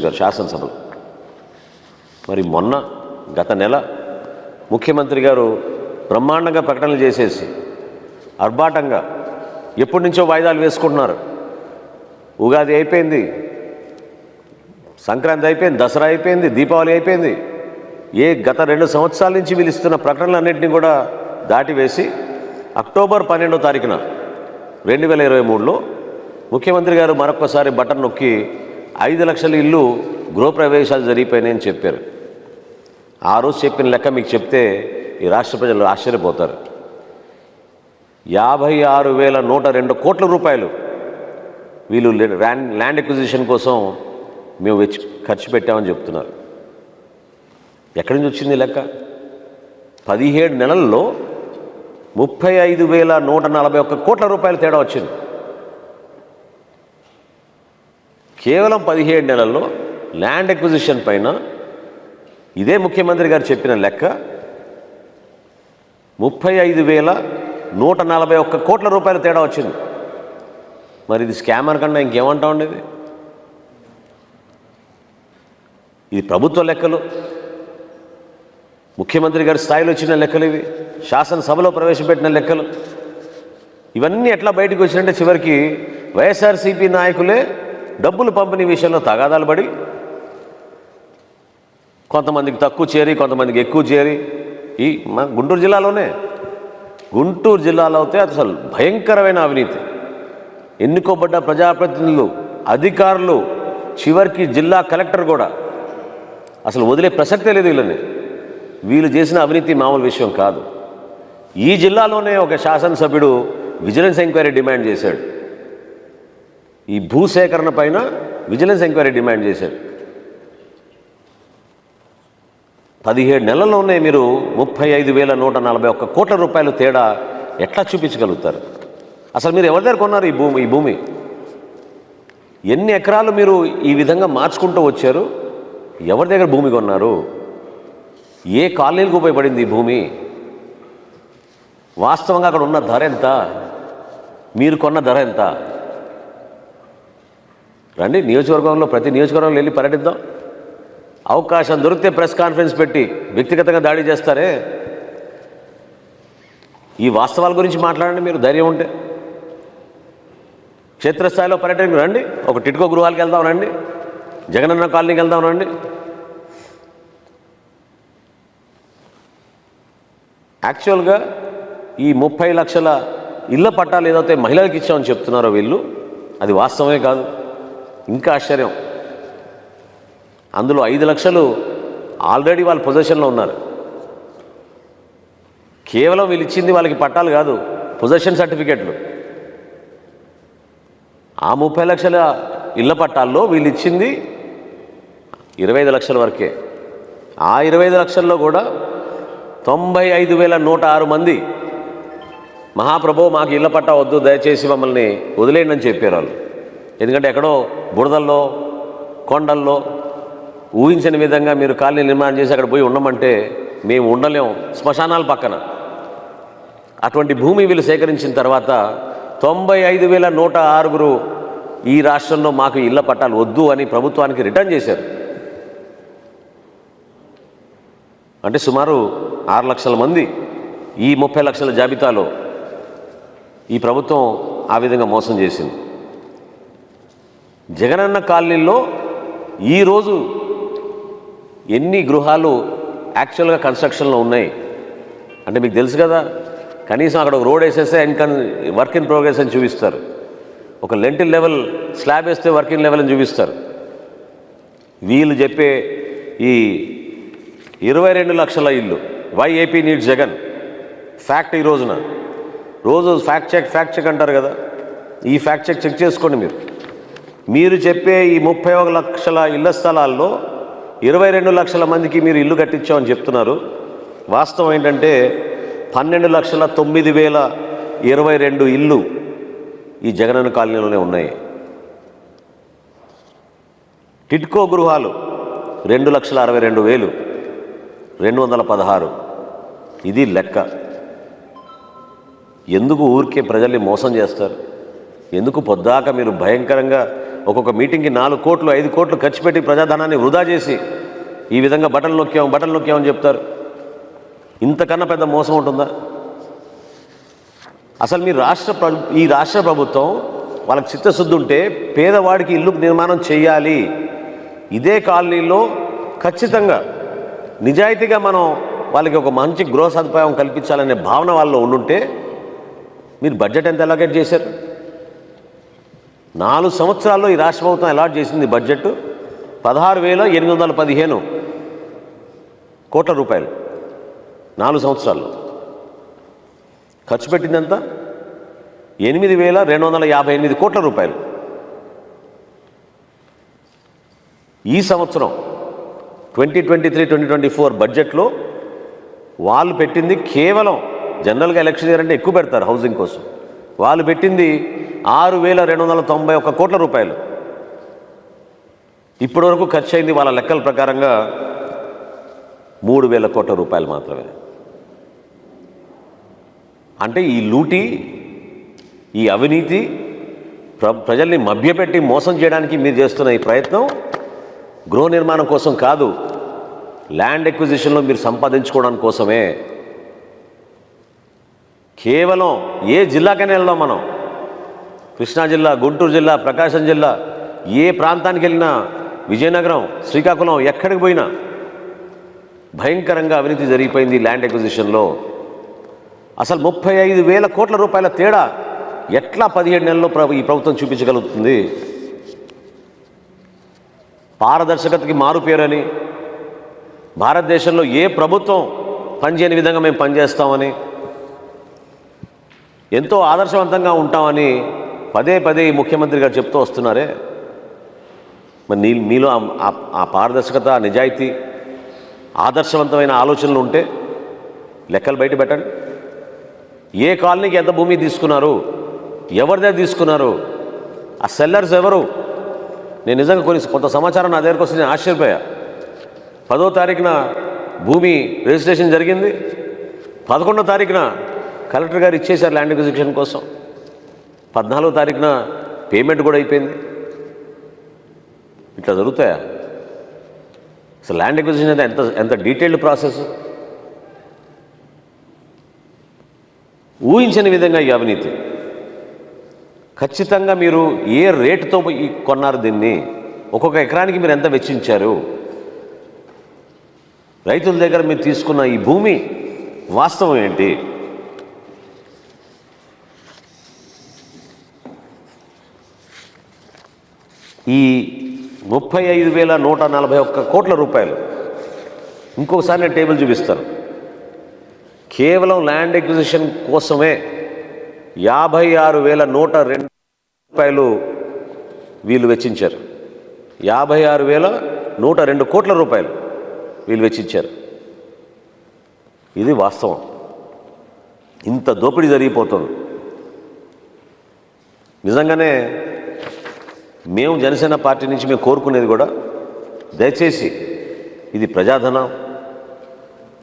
గారు శాసనసభలో. మరి మొన్న గత నెల ముఖ్యమంత్రి గారు బ్రహ్మాండంగా ప్రకటనలు చేసేసి అర్బాటంగా ఎప్పటి నుంచో వాయిదాలు వేసుకుంటున్నారు. ఉగాది అయిపోయింది సంక్రాంతి అయిపోయింది దసరా అయిపోయింది దీపావళి అయిపోయింది. ఏ గత రెండు సంవత్సరాల నుంచి వీళ్ళు ప్రకటనలన్నింటినీ కూడా దాటివేసి అక్టోబర్ పన్నెండో తారీఖున రెండు వేల ఇరవై మూడులో ముఖ్యమంత్రి గారు మరొకసారి బటన్ నొక్కి ఐదు లక్షల ఇల్లు గృహప్రవేశాలు జరిగిపోయినాయని చెప్పారు. ఆ రోజు చెప్పిన లెక్క మీకు చెప్తే ఈ రాష్ట్ర ప్రజలు ఆశ్చర్యపోతారు. యాభై ఆరు వేల నూట రెండు కోట్ల రూపాయలు వీళ్ళు ల్యాండ్ ల్యాండ్ ఎక్విజిషన్ కోసం మేము వెచ్చి ఖర్చు పెట్టామని చెప్తున్నారు. ఎక్కడి నుంచి వచ్చింది లెక్క? పదిహేడు నెలల్లో ముప్పై ఐదు వేల నూట నలభై ఒక్క కోట్ల రూపాయల తేడా వచ్చింది. కేవలం పదిహేడు నెలల్లో ల్యాండ్ ఎక్విజిషన్ పైన ఇదే ముఖ్యమంత్రి గారు చెప్పిన లెక్క ముప్పై ఐదు వేల నూట నలభై ఒక్క కోట్ల రూపాయల తేడా వచ్చింది. మరి ఇది స్కామర్ కన్నా ఇంకేమంటా ఉండేది ఇది? ప్రభుత్వ లెక్కలు. ముఖ్యమంత్రి గారి స్థాయిలో వచ్చిన లెక్కలు ఇవి. శాసనసభలో ప్రవేశపెట్టిన లెక్కలు. ఇవన్నీ ఎట్లా బయటకు వచ్చినంటే చివరికి వైఎస్ఆర్సీపీ నాయకులే డబ్బులు పంపిణీ విషయంలో తగాదాలు పడి కొంతమందికి తక్కువ చేరి కొంతమందికి ఎక్కువ చేరి ఈ మన గుంటూరు జిల్లాలోనే. గుంటూరు జిల్లాలో అయితే అసలు భయంకరమైన అవినీతి. ఎన్నుకోబడ్డ ప్రజాప్రతినిధులు అధికారులు చివరికి జిల్లా కలెక్టర్ కూడా. అసలు వదిలే ప్రసక్తే లేదు వీళ్ళని. వీళ్ళు చేసిన అవినీతి మామూలు విషయం కాదు. ఈ జిల్లాలోనే ఒక శాసనసభ్యుడు విజిలెన్స్ ఎంక్వైరీ డిమాండ్ చేశాడు. ఈ భూసేకరణ పైన విజిలెన్స్ ఎంక్వైరీ డిమాండ్ చేశారు. పదిహేడు నెలల్లోనే మీరు ముప్పై ఐదు వేల నూట నలభై ఒక్క కోట్ల రూపాయలు తేడా ఎట్లా చూపించగలుగుతారు? అసలు మీరు ఎవరి దగ్గర కొన్నారు ఈ భూమి ఈ భూమి? ఎన్ని ఎకరాలు మీరు ఈ విధంగా మార్చుకుంటూ వచ్చారు? ఎవరి దగ్గర భూమి కొన్నారు? ఏ కాలనీలకు ఉపయోగపడింది ఈ భూమి? వాస్తవంగా అక్కడ ఉన్న ధర ఎంత? మీరు కొన్న ధర ఎంత? రండి నియోజకవర్గంలో ప్రతి నియోజకవర్గంలో వెళ్ళి పర్యటిద్దాం. అవకాశం దొరికితే ప్రెస్ కాన్ఫరెన్స్ పెట్టి వ్యక్తిగతంగా దాడి చేస్తారే? ఈ వాస్తవాల గురించి మాట్లాడండి మీరు ధైర్యం ఉంటే. క్షేత్రస్థాయిలో పర్యటనకు రండి ఒక టిట్కో గృహాలకు వెళ్దాం రండి జగనన్న కాలనీకి వెళ్దాం రండి. యాక్చువల్గా ఈ ముప్పై లక్షల ఇళ్ళ పట్టాలు ఏదైతే మహిళలకు ఇచ్చామని చెప్తున్నారో వీళ్ళు అది వాస్తవమే కాదు. ఇంకా ఆశ్చర్యం. అందులో ఐదు లక్షలు ఆల్రెడీ వాళ్ళ పొజిషన్లో ఉన్నారు. కేవలం వీళ్ళు ఇచ్చింది వాళ్ళకి పట్టాలు కాదు పొజిషన్ సర్టిఫికెట్లు. ఆ ముప్పై లక్షల ఇళ్ళ పట్టాల్లో వీళ్ళు ఇచ్చింది ఇరవై ఐదు లక్షల వరకే. ఆ ఇరవై ఐదు లక్షల్లో కూడా తొంభై ఐదు వేల నూట ఆరు మంది మహాప్రభు మాకు ఇళ్ళ పట్టా వద్దు దయచేసి మమ్మల్ని వదిలేయండి అని చెప్పారు వాళ్ళు. ఎందుకంటే ఎక్కడో బురదల్లో కొండల్లో ఊహించని విధంగా మీరు కాలనీ నిర్మాణం చేసి అక్కడ పోయి ఉండమంటే మేము ఉండలేం. శ్మశానాల పక్కన. అటువంటి భూమి వీళ్ళు సేకరించిన తర్వాత తొంభై ఐదు వేల నూట ఆరుగురు ఈ రాష్ట్రంలో మాకు ఇళ్ళ పట్టాలు వద్దు అని ప్రభుత్వానికి రిటర్న్ చేశారు. అంటే సుమారు ఆరు లక్షల మంది ఈ ముప్పై లక్షల జాబితాలో ఈ ప్రభుత్వం ఆ విధంగా మోసం చేసింది. జగనన్న కాలనీలో ఈరోజు ఎన్ని గృహాలు యాక్చువల్గా కన్స్ట్రక్షన్లో ఉన్నాయి? అంటే మీకు తెలుసు కదా కనీసం అక్కడ ఒక రోడ్ వేసేస్తే ఇన్కన్ వర్క్ ఇన్ ప్రోగ్రెస్ అని చూపిస్తారు. ఒక లెంటిల్ లెవెల్ స్లాబ్ వేస్తే వర్క్ ఇన్ లెవెల్ అని చూపిస్తారు. వీళ్ళు చెప్పే ఈ ఇరవై రెండు లక్షల ఇల్లు వైఏపీ నీడ్ నీడ్స్ జగన్ ఫ్యాక్ట్ ఈ రోజున. రోజు ఫ్యాక్ట్ చెక్ ఫ్యాక్ట్ చెక్ అంటారు కదా. ఈ ఫ్యాక్ట్ చెక్ చెక్ చేసుకోండి మీరు. మీరు చెప్పే ఈ ముప్పై ఒక లక్షల ఇళ్ళ స్థలాల్లో ఇరవై రెండు లక్షల మందికి మీరు ఇల్లు కట్టించామని చెప్తున్నారు. వాస్తవం ఏంటంటే పన్నెండు లక్షల తొమ్మిది వేల ఇరవై రెండు ఇల్లు ఈ జగనన్న కాలనీలోనే ఉన్నాయి. టిట్కో గృహాలు రెండు లక్షల అరవై రెండు వేలు రెండు వందల పదహారు. ఇది లెక్క. ఎందుకు ఊరికే ప్రజల్ని మోసం చేస్తారు? ఎందుకు పొద్దాక మీరు భయంకరంగా ఒక్కొక్క మీటింగ్కి నాలుగు కోట్లు ఐదు కోట్లు ఖర్చు పెట్టి ప్రజాధనాన్ని వృధా చేసి ఈ విధంగా బటన్ నొక్కాం బటన్ నొక్కామని చెప్తారు. ఇంతకన్నా పెద్ద మోసం ఉంటుందా? అసలు మీ రాష్ట్ర ప్ర- ఈ రాష్ట్ర ప్రభుత్వం వాళ్ళకి చిత్తశుద్ధి ఉంటే పేదవాడికి ఇల్లు నిర్మాణం చేయాలి ఇదే కాలనీలో ఖచ్చితంగా నిజాయితీగా మనం వాళ్ళకి ఒక మంచి గృహ సదుపాయం కల్పించాలనే భావన వాళ్ళలో ఉండుంటే మీరు బడ్జెట్ ఎంత అలాగేట్ చేశారు? నాలుగు సంవత్సరాల్లో ఈ రాష్ట్ర ప్రభుత్వం అలాట్ చేసింది బడ్జెట్ పదహారు వేల ఎనిమిది వందల పదిహేను కోట్ల రూపాయలు. నాలుగు సంవత్సరాల్లో. ఖర్చు పెట్టిందంతా ఎనిమిది వేల రెండు వందల యాభై ఎనిమిది కోట్ల రూపాయలు. ఈ సంవత్సరం twenty twenty three twenty twenty four బడ్జెట్లో వాళ్ళు పెట్టింది కేవలం జనరల్గా ఎలక్షన్ ఇయర్ అంటే ఎక్కువ పెడతారు హౌసింగ్ కోసం. వాళ్ళు పెట్టింది ఆరు వేల రెండు వందల తొంభై ఒక్క కోట్ల రూపాయలు. ఇప్పటివరకు ఖర్చు అయింది వాళ్ళ లెక్కల ప్రకారంగా మూడు వేల కోట్ల రూపాయలు మాత్రమే. అంటే ఈ లూటి ఈ అవినీతి ప్ర ప్రజల్ని మభ్యపెట్టి మోసం చేయడానికి మీరు చేస్తున్న ఈ ప్రయత్నం గృహ నిర్మాణం కోసం కాదు ల్యాండ్ ఎక్విజిషన్లో మీరు సంపాదించుకోవడం కోసమే. కేవలం ఏ జిల్లాకైనా వెళ్దాం మనం? కృష్ణా జిల్లా గుంటూరు జిల్లా ప్రకాశం జిల్లా ఏ ప్రాంతానికి వెళ్ళినా విజయనగరం శ్రీకాకుళం ఎక్కడికి పోయినా భయంకరంగా అవినీతి జరిగిపోయింది ల్యాండ్ ఎక్విజిషన్లో అసలు ముప్పై ఐదు వేల కోట్ల రూపాయల తేడా ఎట్లా పదిహేడు నెలల్లో ఈ ప్రభుత్వం చూపించగలుగుతుంది? పారదర్శకతకి మారు పేరని భారతదేశంలో ఏ ప్రభుత్వం పనిచేయని విధంగా మేము పనిచేస్తామని ఎంతో ఆదర్శవంతంగా ఉంటామని పదే పదే ఈ ముఖ్యమంత్రి గారు చెప్తూ వస్తున్నారే. మరి నీ మీలో ఆ- ఆ- పారదర్శకత నిజాయితీ ఆదర్శవంతమైన ఆలోచనలు ఉంటే లెక్కలు బయట పెట్టండి. ఏ కాలనీకి ఎంత భూమి తీసుకున్నారు ఎవరిదే తీసుకున్నారు ఆ సెల్లర్స్ ఎవరు? నేను నిజంగా కొన్ని కొంత సమాచారం నా దగ్గరకు వస్తే నేను ఆశ్చర్యపోయా. పదో తారీఖున భూమి రిజిస్ట్రేషన్ జరిగింది. పదకొండో తారీఖున కలెక్టర్ గారు ఇచ్చేశారు ల్యాండ్ ఎక్విజిషన్ కోసం. పద్నాలుగో తారీఖున పేమెంట్ కూడా అయిపోయింది. ఇట్లా జరుగుతాయా? అసలు ల్యాండ్ ఎక్విజిషన్ అంటే ఎంత ఎంత డీటెయిల్డ్ ప్రాసెస్? ఊహించని విధంగా ఈ అవినీతి. ఖచ్చితంగా మీరు ఏ రేటుతో కొన్నారు దీన్ని? ఒక్కొక్క ఎకరానికి మీరు ఎంత వెచ్చించారు? రైతుల దగ్గర మీరు తీసుకున్న ఈ భూమి వాస్తవం ఏంటి? ఈ ముప్పై ఐదు వేల నూట నలభై ఒక్క కోట్ల రూపాయలు. ఇంకొకసారి నేను టేబుల్ చూపిస్తాను. కేవలం ల్యాండ్ ఎక్విజిషన్ కోసమే యాభై ఆరు వేల నూట రెండు రూపాయలు వీళ్ళు వెచ్చించారు. యాభై ఆరు వేల నూట రెండు కోట్ల రూపాయలు వీళ్ళు వెచ్చించారు. ఇది వాస్తవం. ఇంత దోపిడీ జరిగిపోతుంది. నిజంగానే మేము జనసేన పార్టీ నుంచి మేము కోరుకునేది కూడా దయచేసి ఇది ప్రజాధనం.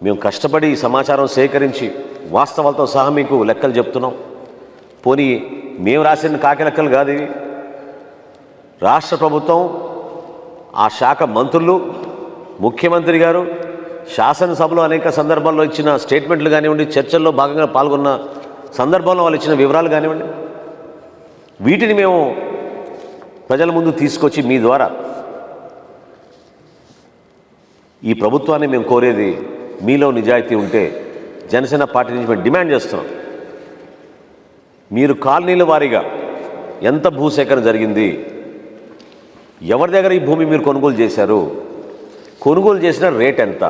మేము కష్టపడి ఈ సమాచారం సేకరించి వాస్తవాలతో సహా మీకు లెక్కలు చెప్తున్నాం. పోనీ మేము రాసిన కాకి లెక్కలు కాదు ఇవి. రాష్ట్ర ప్రభుత్వం ఆ శాఖ మంత్రులు ముఖ్యమంత్రి గారు శాసనసభలో అనేక సందర్భాల్లో ఇచ్చిన స్టేట్మెంట్లు కానివ్వండి చర్చల్లో భాగంగా పాల్గొన్న సందర్భంలో వాళ్ళు ఇచ్చిన వివరాలు కానివ్వండి. వీటిని మేము ప్రజల ముందు తీసుకొచ్చి మీ ద్వారా ఈ ప్రభుత్వాన్ని మేము కోరేది మీలో నిజాయితీ ఉంటే జనసేన పార్టీ నుంచి మేము డిమాండ్ చేస్తున్నాం. మీరు కాలనీల వారీగా ఎంత భూసేకరణ జరిగింది ఎవరి దగ్గర ఈ భూమి మీరు కొనుగోలు చేశారు కొనుగోలు చేసిన రేట్ ఎంత?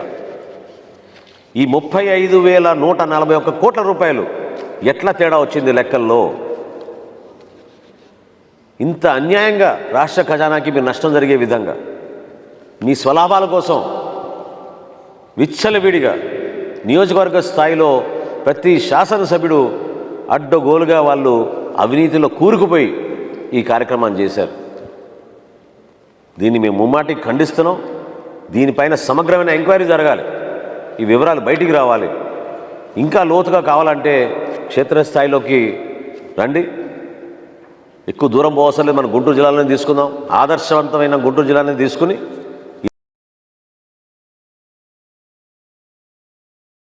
ఈ ముప్పై ఐదు వేల నూట నలభై ఒక్క కోట్ల రూపాయలు ఎట్లా తేడా వచ్చింది లెక్కల్లో? ఇంత అన్యాయంగా రాష్ట్ర ఖజానాకి మీరు నష్టం జరిగే విధంగా మీ స్వలాభాల కోసం విచ్చలవిడిగా నియోజకవర్గ స్థాయిలో ప్రతి శాసనసభ్యుడు అడ్డగోలుగా వాళ్ళు అవినీతిలో కూరుకుపోయి ఈ కార్యక్రమాన్ని చేశారు. దీన్ని మేము ముమ్మాటికి ఖండిస్తున్నాం. దీనిపైన సమగ్రమైన ఎంక్వైరీ జరగాలి. ఈ వివరాలు బయటికి రావాలి. ఇంకా లోతుగా కావాలంటే క్షేత్రస్థాయిలోకి రండి. ఎక్కువ దూరం పోవసరం మనం మన గుంటూరు జిల్లాలోనే తీసుకుందాం. ఆదర్శవంతమైన గుంటూరు జిల్లాని తీసుకుని